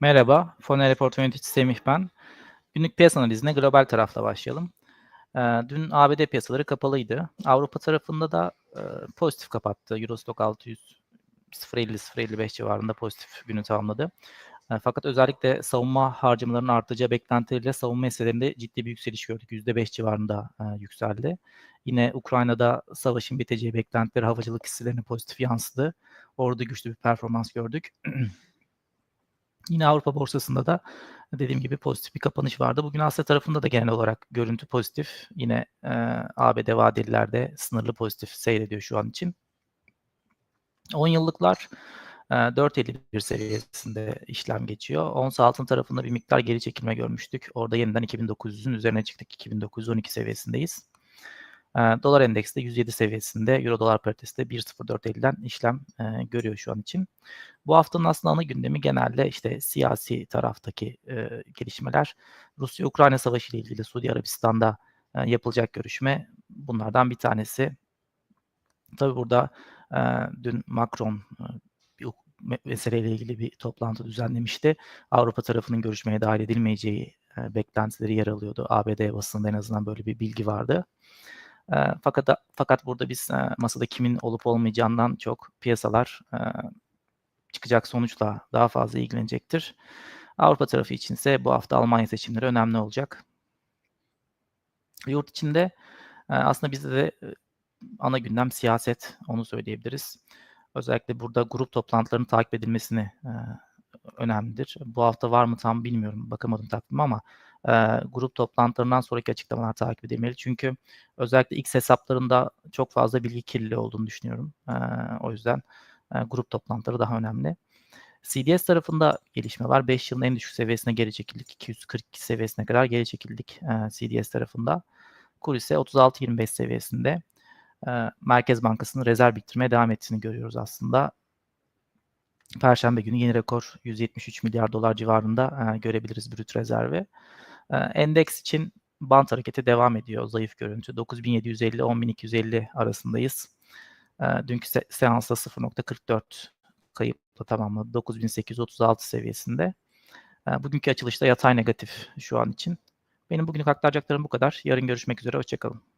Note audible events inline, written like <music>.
Merhaba, Foner Report yöneticisi Semih ben. Günlük piyasa analizine global tarafla başlayalım. Ee, dün ABD piyasaları kapalıydı. Avrupa tarafında da e, pozitif kapattı. Eurostock 600 0.50-0.55 civarında pozitif günü tamamladı. E, fakat özellikle savunma harcamalarının artacağı beklentileriyle savunma hisselerinde ciddi bir yükseliş gördük. %5 civarında e, yükseldi. Yine Ukrayna'da savaşın biteceği beklentileri havacılık hisselerine pozitif yansıdı. Orada güçlü bir performans gördük. <clears throat> Yine Avrupa borsasında da dediğim gibi pozitif bir kapanış vardı. Bugün Asya tarafında da genel olarak görüntü pozitif. Yine e, ABD vadelilerde sınırlı pozitif seyrediyor şu an için. 10 yıllıklar e, 4.51 seviyesinde işlem geçiyor. Ons altın tarafında bir miktar geri çekilme görmüştük. Orada yeniden 2900'ün üzerine çıktık. 2912 seviyesindeyiz. E, dolar endekste 107 seviyesinde, Euro dolar paritesi de 1.0450'den işlem e, görüyor şu an için. Bu haftanın aslında ana gündemi genelde işte siyasi taraftaki e, gelişmeler. Rusya-Ukrayna savaşı ile ilgili Suudi Arabistan'da e, yapılacak görüşme bunlardan bir tanesi. Tabi burada e, dün Macron e, meseleyle ilgili bir toplantı düzenlemişti. Avrupa tarafının görüşmeye dahil edilmeyeceği e, beklentileri yer alıyordu. ABD basında en azından böyle bir bilgi vardı. Fakat fakat burada biz masada kimin olup olmayacağından çok piyasalar çıkacak sonuçla daha fazla ilgilenecektir. Avrupa tarafı içinse bu hafta Almanya seçimleri önemli olacak. Yurt içinde aslında bizde de ana gündem siyaset, onu söyleyebiliriz. Özellikle burada grup toplantılarının takip edilmesini önemlidir. Bu hafta var mı tam bilmiyorum, bakamadım takvime ama e, grup toplantılarından sonraki açıklamalar takip edilmeli. Çünkü özellikle X hesaplarında çok fazla bilgi kirliliği olduğunu düşünüyorum. E, o yüzden e, grup toplantıları daha önemli. CDS tarafında gelişme var. 5 yılın en düşük seviyesine geri çekildik. 242 seviyesine kadar geri çekildik e, CDS tarafında. Kur ise 36-25 seviyesinde. E, Merkez Bankası'nın rezerv bitirmeye devam ettiğini görüyoruz aslında. Perşembe günü yeni rekor 173 milyar dolar civarında e, görebiliriz brüt rezervi. Endeks için bant hareketi devam ediyor. Zayıf görüntü. 9750-10250 arasındayız. Dünkü se- seansta 0.44 kayıpla tamamladı. 9836 seviyesinde. Bugünkü açılışta yatay negatif şu an için. Benim bugünlük aktaracaklarım bu kadar. Yarın görüşmek üzere. Hoşçakalın.